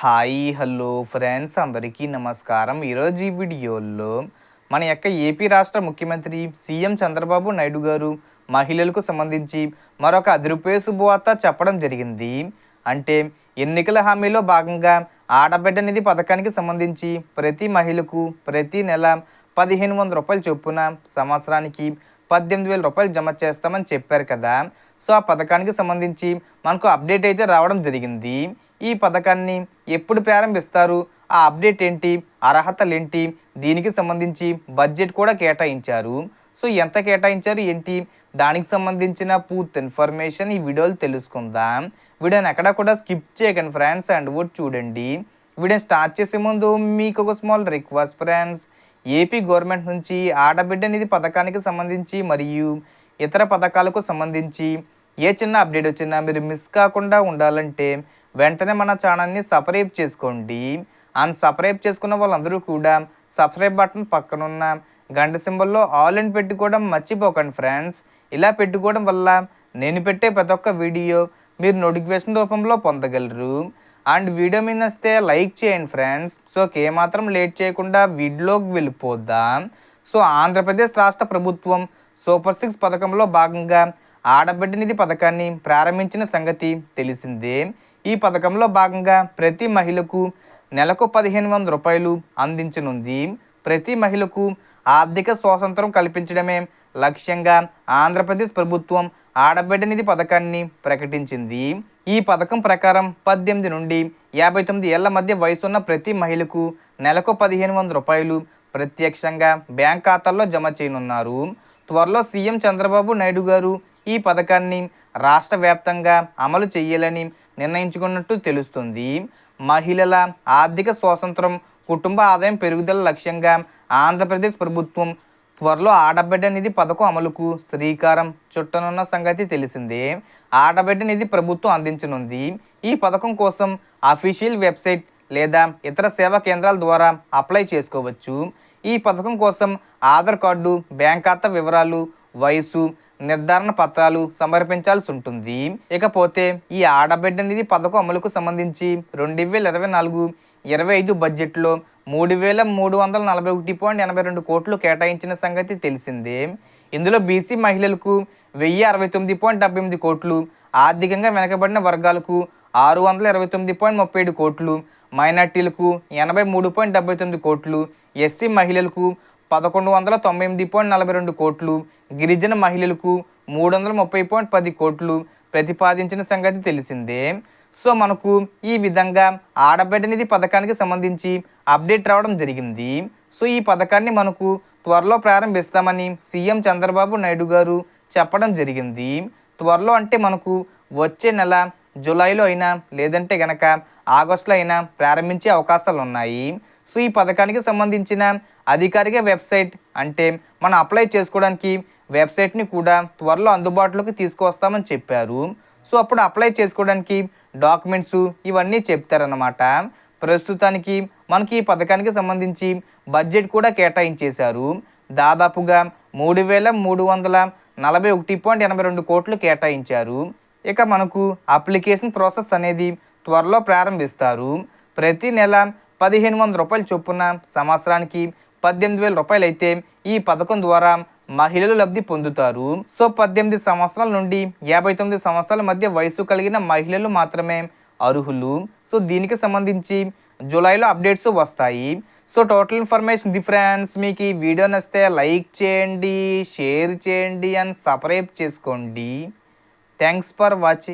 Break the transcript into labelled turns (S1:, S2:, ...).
S1: Hi hello friends అందరికీ నమస్కారం. ఈరోజు ఈ వీడియోలో మన యొక్క ఏపీ రాష్ట్ర ముఖ్యమంత్రి సీఎం చంద్రబాబు నాయుడు గారు మహిళలకు సంబంధించి మరొక అదిరుపే శుభవార్త చెప్పడం జరిగింది. అంటే ఎన్నికల హామీలో భాగంగా ఆడబిడ్డ నిధి పథకానికి సంబంధించి ప్రతి మహిళకు ప్రతి నెల పదిహేను వందల రూపాయలు చొప్పున సంవత్సరానికి పద్దెనిమిది వేల రూపాయలు జమ చేస్తామని చెప్పారు కదా. సో ఆ పథకానికి సంబంధించి మనకు అప్డేట్ అయితే రావడం జరిగింది. ఈ పథకాన్ని ఎప్పుడు ప్రారంభిస్తారు? ఆ అప్డేట్ ఏంటి? అర్హతలు ఏంటి దీనికి సంబంధించి బడ్జెట్ కూడా కేటాయించారు. సో ఎంత కేటాయించారు ఏంటి? దానికి సంబంధించిన పూర్తి ఇన్ఫర్మేషన్ ఈ వీడియోలు తెలుసుకుందాం. వీడియోని ఎక్కడ కూడా స్కిప్ చేయకండి ఫ్రెండ్స్ అండ్ కూడా చూడండి. వీడియో స్టార్ట్ చేసే ముందు మీకు ఒక small request friends. AP government నుంచి ఆడబిడ్డ నిధి పథకానికి సంబంధించి మరియు ఇతర పథకాలకు సంబంధించి ఏ చిన్న అప్డేట్ వచ్చినా మీరు మిస్ కాకుండా ఉండాలంటే వెంటనే మన ఛానల్ని సబ్స్క్రైబ్ చేసుకోండి. అండ్ సబ్స్క్రైబ్ చేసుకున్న వాళ్ళందరూ కూడా సబ్స్క్రైబ్ బటన్ పక్కనున్న గంట సింబల్లో ఆల్ అని పెట్టుకోవడం మర్చిపోకండి ఫ్రెండ్స్. ఇలా పెట్టుకోవడం వల్ల నేను పెట్టే ప్రతి ఒక్క వీడియో మీరు నోటిఫికేషన్ రూపంలో పొందగలరు. అండ్ వీడియో మీద వస్తే లైక్ చేయండి ఫ్రెండ్స్. సో ఏమాత్రం లేట్ చేయకుండా వీడియోకి వెళ్ళిపోద్దాం సో ఆంధ్రప్రదేశ్ రాష్ట్ర ప్రభుత్వం సూపర్ సిక్స్ పథకంలో భాగంగా ఆడబిడ్డ నిధి పథకాన్ని ప్రారంభించిన సంగతి తెలిసిందే. ఈ పథకంలో భాగంగా ప్రతి మహిళకు నెలకు పదిహేను వందల రూపాయలు అందించనుంది. ప్రతి మహిళకు ఆర్థిక స్వాతంత్రం కల్పించడమే లక్ష్యంగా ఆంధ్రప్రదేశ్ ప్రభుత్వం ఆడబిడ్డ నిధి పథకాన్ని ప్రకటించింది. ఈ పథకం ప్రకారం పద్దెనిమిది నుండి యాభై తొమ్మిది ఏళ్ళ మధ్య వయసున్న ప్రతి మహిళకు నెలకు పదిహేను వందల రూపాయలు ప్రత్యక్షంగా బ్యాంక్ ఖాతాల్లో జమ చేయనున్నారు. త్వరలో సీఎం చంద్రబాబు నాయుడు గారు ఈ పథకాన్ని రాష్ట్ర వ్యాప్తంగా అమలు చేయాలని నిర్ణయించుకున్నట్టు తెలుస్తుంది. మహిళల ఆర్థిక స్వాతంత్రం కుటుంబ ఆదాయం పెరుగుదల లక్ష్యంగా ఆంధ్రప్రదేశ్ ప్రభుత్వం త్వరలో ఆడబిడ్డ నిధి పథకం అమలుకు శ్రీకారం చుట్టనున్న సంగతి తెలిసిందే. ఆడబిడ్డ నిధి ప్రభుత్వం అందించనుంది. ఈ పథకం కోసం అఫీషియల్ వెబ్సైట్ లేదా ఇతర సేవా కేంద్రాల ద్వారా అప్లై చేసుకోవచ్చు. ఈ పథకం కోసం ఆధార్ కార్డు బ్యాంక్ ఖాతా వివరాలు వయసు నిర్ధారణ పత్రాలు సమర్పించాల్సి ఉంటుంది. ఇకపోతే ఈ ఆడబిడ్డ నిధి పథకం అమలుకు సంబంధించి రెండు వేల ఇరవై నాలుగు ఇరవై ఐదు బడ్జెట్లో మూడు వేల మూడు వందల నలభై ఒకటి పాయింట్ ఎనభై రెండు కోట్లు కేటాయించిన సంగతి తెలిసిందే. ఇందులో బీసీ మహిళలకు వెయ్యి అరవై తొమ్మిది పాయింట్ డెబ్బై ఎనిమిది కోట్లు ఆర్థికంగా వెనకబడిన వర్గాలకు ఆరు వందల ఇరవై తొమ్మిది పాయింట్ ముప్పై ఏడు కోట్లు మైనార్టీలకు ఎనభై మూడు పాయింట్ డెబ్బై తొమ్మిది కోట్లు ఎస్సీ మహిళలకు పదకొండు వందల తొంభై ఎనిమిది పాయింట్ నలభై రెండు కోట్లు గిరిజన మహిళలకు మూడు వందల ముప్పై పాయింట్ పది కోట్లు ప్రతిపాదించిన సంగతి తెలిసిందే. సో మనకు ఈ విధంగా ఆడబిడ్డ నిధి పథకానికి సంబంధించి అప్డేట్ రావడం జరిగింది. సో ఈ పథకాన్ని మనకు త్వరలో ప్రారంభిస్తామని సీఎం చంద్రబాబు నాయుడు గారు చెప్పడం జరిగింది. త్వరలో అంటే మనకు వచ్చే నెల జూలైలో అయినా లేదంటే గనక ఆగస్టులో అయినా ప్రారంభించే అవకాశాలు ఉన్నాయి సో ఈ పథకానికి సంబంధించిన అధికారిక వెబ్సైట్. అంటే మనం అప్లై చేసుకోవడానికి వెబ్సైట్ని కూడా త్వరలో అందుబాటులోకి తీసుకువస్తామని చెప్పారు. సో అప్పుడు అప్లై చేసుకోవడానికి డాక్యుమెంట్స్ ఇవన్నీ చెప్తారన్నమాట. ప్రస్తుతానికి మనకి ఈ పథకానికి సంబంధించి బడ్జెట్ కూడా కేటాయించేశారు. దాదాపుగా మూడు వేల మూడు వందల నలభై ఒకటి పాయింట్ ఎనభై రెండు కోట్లు కేటాయించారు. ఇక మనకు అప్లికేషన్ ప్రాసెస్ అనేది త్వరలో ప్రారంభిస్తారు. ప్రతి నెల పదిహేను వందల రూపాయల చొప్పున సంవత్సరానికి పద్దెనిమిది వేల రూపాయలు అయితే ఈ పథకం ద్వారా మహిళలు లబ్ధి పొందుతారు. సో పద్దెనిమిది సంవత్సరాల నుండి యాభై తొమ్మిది సంవత్సరాల మధ్య వయసు కలిగిన మహిళలు మాత్రమే అర్హులు. సో దీనికి సంబంధించి జూలైలో అప్డేట్స్ వస్తాయి. సో టోటల్ ఇన్ఫర్మేషన్ డిఫరెన్స్ మీకు ఈ వీడియో నచ్చితే లైక్ చేయండి షేర్ చేయండి అండ్ సబ్స్క్రైబ్ చేసుకోండి. Thanks for watching.